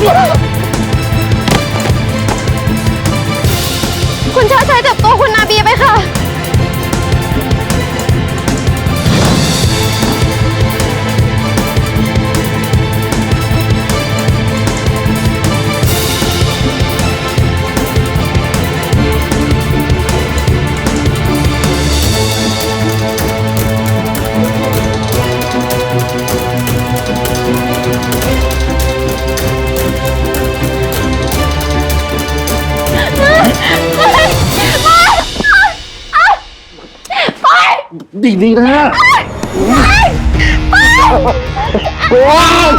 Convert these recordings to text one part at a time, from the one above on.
คุ ดีดีนะว้าว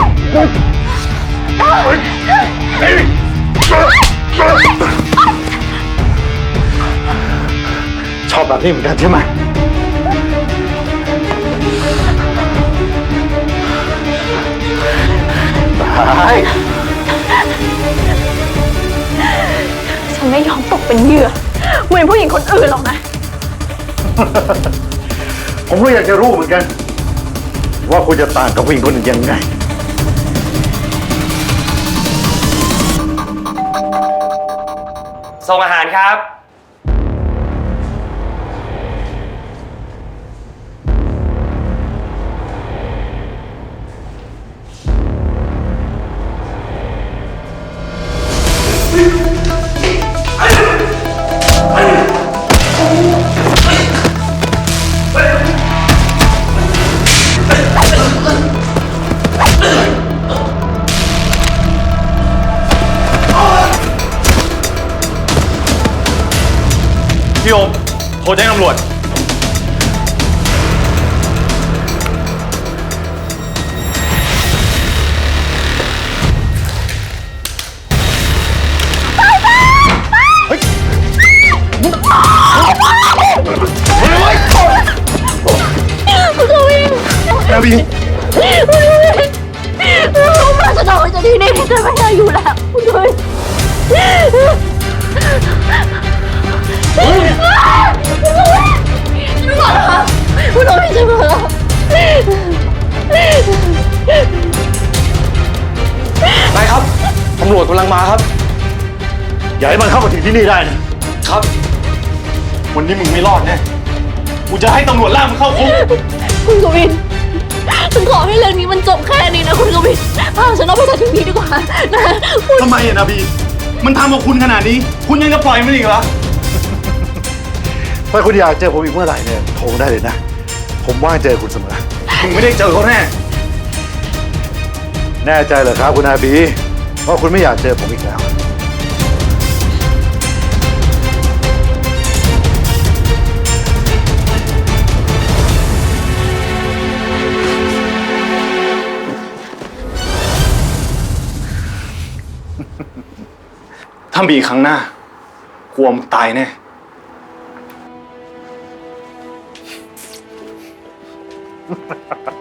ชอบแบบนี้เหมือนกันใช่ไหมได้ฉันไม่ยอมตกเป็นเหยื่อเหมือนผู้หญิงคนอื่นหรอกนะ ผมก็อยากจะรู้เหมือนกัน ว่าคุณจะต่างกับผู้หญิงคนอื่นยังไง ส่งอาหารครับ โทรแจ้งตำรวจ นาบีมาจะโดนจะที่นี่จะไม่ได้อยู่แล้วคุณกวิ นคุณก่อนนะคะคุณกวินจะมาแล้วไปครับตำรวจกำลังมาครับ อย่าให้มันเข้ามาถึงที่นี่ได้นะครับ วันนี้มึงไม่รอดแน่กูจะให้ตำรวจล่ากมึงเข้าคุกคุณกวินฉันขอให้เรื่องนี้มันจบแค่นี้นะคุณกวินพาฉันออกไปจากที่นี่ดีกว่านะคุณทำไมอะนาบี มันทำกับคุณขนาดนี้ คุณยังจะปล่อยมันอีกเหรอ ถ้าคุณอยากเจอผมอีกเมื่อไหร่เนี่ยโทรได้เลยนะ ผมว่างเจอคุณเสมอ มึงไม่ได้เจอเขาแน่ แน่ใจเหรอครับคุณอาบีว่าคุณไม่อยากเจอผมอีกแล้ว ถ้ามีครั้งหน้ากลัวมึงตายแน่ ha ha ha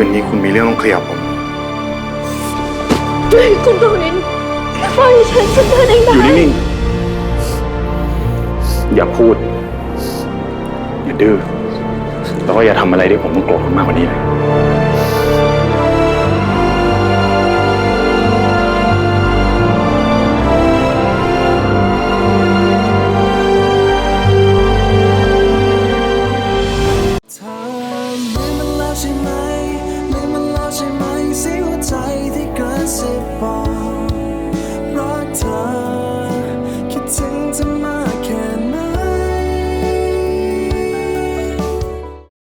คืนนี้คุณมีเรื่องต้องเคลียร์กับผม คุณกวินปล่อยฉันฉันเดินเองอได้ยู่นิ่งๆอย่าพูด อย่าดื้อแล้วก็อย่าทำอะไรที่ผมต้องโกรธคุณมากกว่านี้เลย upon